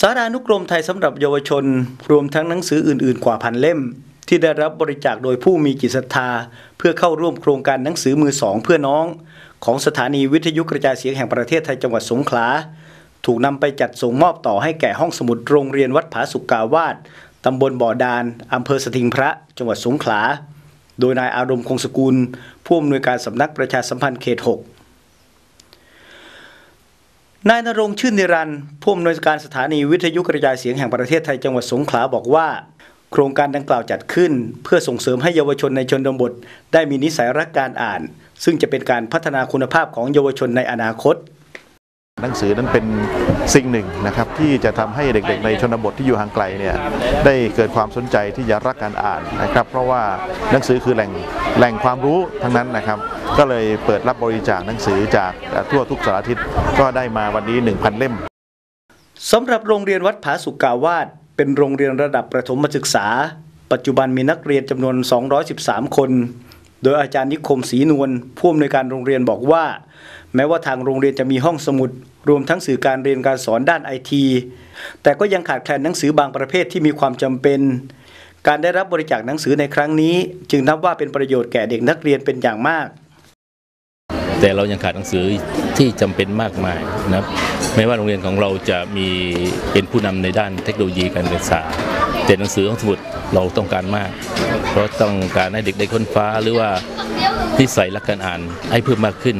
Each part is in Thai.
สารานุกรมไทยสำหรับเยาวชน รวมทั้งหนังสืออื่น ๆ กว่าพันเล่ม ที่ได้รับบริจาคโดยผู้มีจิตศรัทธา เพื่อเข้าร่วมโครงการหนังสือมือสองเพื่อน้อง ของสถานีวิทยุกระจายเสียงแห่งประเทศไทยจังหวัดสงขลา ถูกนำไปจัดส่งมอบต่อให้แก่ห้องสมุดโรงเรียนวัดผาสุกาวาสตำบลบ่อดานอำเภอสถิงพระ จังหวัดสงขลา โดยนายอารมณ์คงสกุลผู้อำนวยการสำนักประชาสัมพันธ์เขต 6 นายนรงชื่นนิรันด์ผู้อำนวยการสถานีวิทยุกระจายเสียงแห่งประเทศไทยจังหวัดสงขลาบอกว่า โครงการดังกล่าวจัดขึ้น เพื่อส่งเสริมให้เยาวชนในชนบท ได้มีนิสัยรักการอ่าน ซึ่งจะเป็นการพัฒนาคุณภาพของเยาวชนในอนาคต หนังสือนั้นเป็นสิ่งหนึ่งนะครับที่จะทำให้เด็กๆ ในชนบทที่อยู่ห่างไกลเนี่ยได้เกิดความสนใจที่จะรักการอ่านนะครับ เพราะว่าหนังสือคือแหล่งแหล่งความรู้ทั้งนั้นนะครับ ก็เลยเปิดรับบริจาคหนังสือจากทั่วทุกสารทิศก็ได้มาวันนี้ 1,000 เล่มสำหรับโรงเรียนวัดผาสุกาวาสเป็นโรงเรียนระดับประถมศึกษา ปัจจุบันมีนักเรียนจำนวน 213 คน โดยอาจารย์นิคมศรีนวลผู้อำนวยการโรงเรียนบอกว่า แม้ว่าทางโรงเรียนจะมีห้องสมุด รวมทั้งสื่อการเรียนการสอนด้านไอทีแต่ก็ยังขาดแคลนหนังสือบางประเภทที่มีความจำเป็น การได้รับบริจาคหนังสือในครั้งนี้ จึงนับว่าเป็นประโยชน์แก่เด็กนักเรียนเป็นอย่างมาก แต่เรายังขาดหนังสือที่จำเป็นมากมายนะครับไม่ว่าโรงเรียนของเราจะมีเป็นผู้นำในด้านเทคโนโลยีการศึกษา แต่หนังสือของสมุดเราต้องการมาก เพราะต้องการให้เด็กได้ค้นฟ้าหรือว่านิสัยรักการอ่านให้เพิ่มมากขึ้น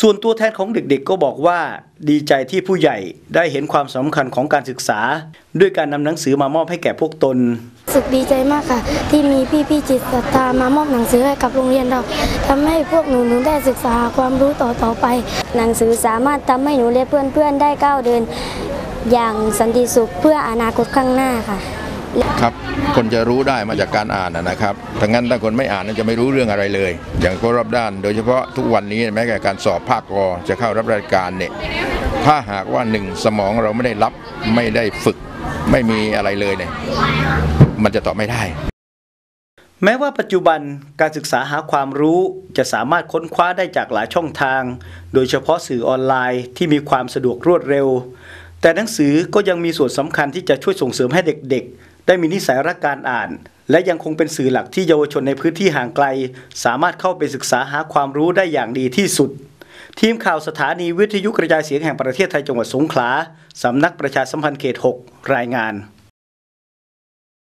ส่วนตัวแทนของเด็กๆก็บอกว่า ดีใจที่ผู้ใหญ่ได้เห็นความสำคัญของการศึกษา ด้วยการนำหนังสือมามอบให้แก่พวกตนรู้สึกดีใจมากค่ะ ที่มีพี่ๆจิตศรัทธามามอบหนังสือให้กับโรงเรียนเราทำให้พวกหนูหนูได้ศึกษาความรู้ต่อต่อไป หนังสือสามารถทำให้หนูและเพื่อนๆได้ก้าวเดิน อย่างสันติสุขเพื่ออนาคตข้างหน้าค่ะ ครับคนจะรู้ได้มาจากการอ่านนะครับถ้างั้นถ้าคนไม่อ่านนั้นจะไม่รู้เรื่องอะไรเลย อย่างก็รอบด้าน โดยเฉพาะทุกวันนี้แม้แต่การสอบภาคกอจะเข้ารับราชการเนี่ยถ้าหากว่าหนึ่งสมองเราไม่ได้รับไม่ได้ฝึก ไม่มีอะไรเลยเนี่ยมันจะตอบไม่ได้ แม้ว่าปัจจุบันการศึกษาหาความรู้จะสามารถค้นคว้าได้จากหลายช่องทาง โดยเฉพาะสื่อออนไลน์ที่มีความสะดวกรวดเร็ว แต่หนังสือก็ยังมีส่วนสำคัญที่จะช่วยส่งเสริมให้เด็กๆ ได้มีนิสัยรักการอ่าน และยังคงเป็นสื่อหลักที่เยาวชนในพื้นที่ห่างไกล สามารถเข้าไปศึกษาหาความรู้ได้อย่างดีที่สุด ทีมข่าวสถานีวิทยุกระจายเสียงแห่งประเทศไทยจังหวัดสงขลาสำนักประชาสัมพันธ์เขต 6 รายงาน